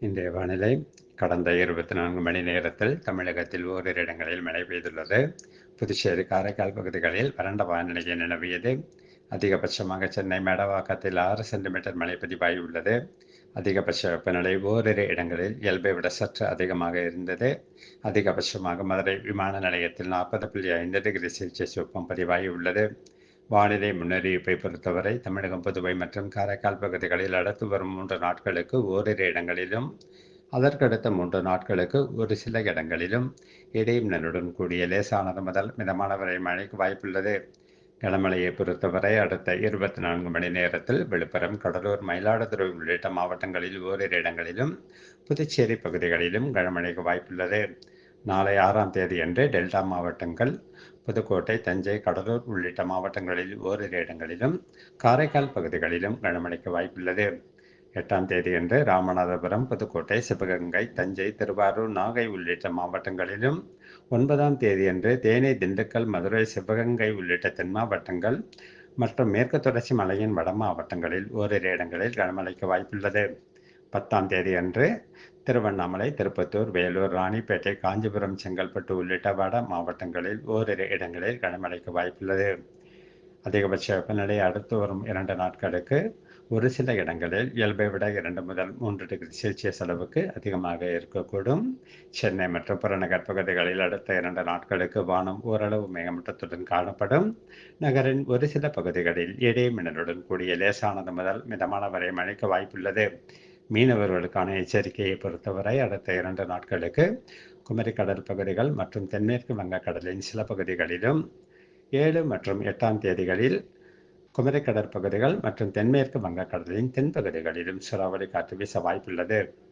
இன்றைய வானிலை கடந்த இருபத்தி நான்கு மணி நேரத்தில் தமிழகத்தில் ஓரிரு இடங்களில் மழை பெய்துள்ளது. புதுச்சேரி காரைக்கால் பகுதிகளில் வறண்ட வானிலையை நிலவியது. அதிகபட்சமாக சென்னை மேடவாக்கத்தில் ஆறு சென்டிமீட்டர் மழை பதிவாகியுள்ளது அதிகபட்ச வெப்பநிலை ஓரிரு இடங்களில் இயல்பை விட சற்று அதிகமாக இருந்தது. அதிகபட்சமாக மதுரை விமான நிலையத்தில் நாற்பது புள்ளி ஐந்து டிகிரி செல்சியஸ் வெப்பம் பதிவாகியுள்ளது வானிலை முன்னறிவிப்பை பொறுத்தவரை தமிழகம் புதுவை மற்றும் காரைக்கால் பகுதிகளில் அடுத்து வரும் மூன்று நாட்களுக்கு ஓரிரு இடங்களிலும் அதற்கடுத்த மூன்று நாட்களுக்கு ஒரு சில இடங்களிலும் இடையும் நன்னுடன் கூடிய லேசானது முதல் மிதமான வரை மழைக்கு வாய்ப்புள்ளது. கனமழையை பொறுத்தவரை அடுத்த இருபத்தி நான்கு மணி நேரத்தில் விழுப்புரம் கடலூர் மயிலாடுதுறை உள்ளிட்ட மாவட்டங்களில் ஓரிரு இடங்களிலும் புதுச்சேரி பகுதிகளிலும் கனமழைக்கு வாய்ப்புள்ளது. நாளை ஆறாம் தேதியன்று டெல்டா மாவட்டங்கள் புதுக்கோட்டை தஞ்சை கடலூர் உள்ளிட்ட மாவட்டங்களில் ஓரிரு இடங்களிலும் காரைக்கால் பகுதிகளிலும் கனமழைக்கு வாய்ப்புள்ளது. எட்டாம் தேதியன்று ராமநாதபுரம் புதுக்கோட்டை சிவகங்கை தஞ்சை திருவாரூர் நாகை உள்ளிட்ட மாவட்டங்களிலும் ஒன்பதாம் தேதியன்று தேனி திண்டுக்கல் மதுரை சிவகங்கை உள்ளிட்ட தென் மாவட்டங்கள் மற்றும் மேற்கு தொடர்ச்சி மலையின் வட மாவட்டங்களில் ஓரிரு இடங்களில் கனமழைக்கு வாய்ப்புள்ளது. பத்தாம் தேதி அன்று திருவண்ணாமலை திருப்பத்தூர் வேலூர் ராணிப்பேட்டை காஞ்சிபுரம் செங்கல்பட்டு உள்ளிட்ட வட மாவட்டங்களில் ஓரிரு இடங்களில் கனமழைக்கு வாய்ப்புள்ளது. அதிகபட்ச வெப்பநிலை அடுத்து வரும் இரண்டு நாட்களுக்கு ஒரு சில இடங்களில் இயல்பை விட இரண்டு முதல் மூன்று டிகிரி செல்சியஸ் அளவுக்கு அதிகமாக இருக்கக்கூடும். சென்னை மற்றும் புறநகர் பகுதிகளில் அடுத்த இரண்டு நாட்களுக்கு வானம் ஓரளவு மேகமூட்டத்துடன் காணப்படும். நகரின் ஒரு சில பகுதிகளில் இடி மின்னலுடன் கூடிய லேசானது முதல் மிதமான வரை மழைக்கு வாய்ப்புள்ளது. மீனவர்களுக்கான எச்சரிக்கையை பொறுத்தவரை அடுத்த இரண்டு நாட்களுக்கு குமரி கடல் பகுதிகள் மற்றும் தென்மேற்கு வங்கக்கடலின் சில பகுதிகளிலும் ஏழு மற்றும் எட்டாம் தேதிகளில் குமரி கடற்பகுதிகள் மற்றும் தென்மேற்கு வங்கக்கடலின் தென்பகுதிகளிலும் சூறாவளி காற்று வீச வாய்ப்புள்ளது.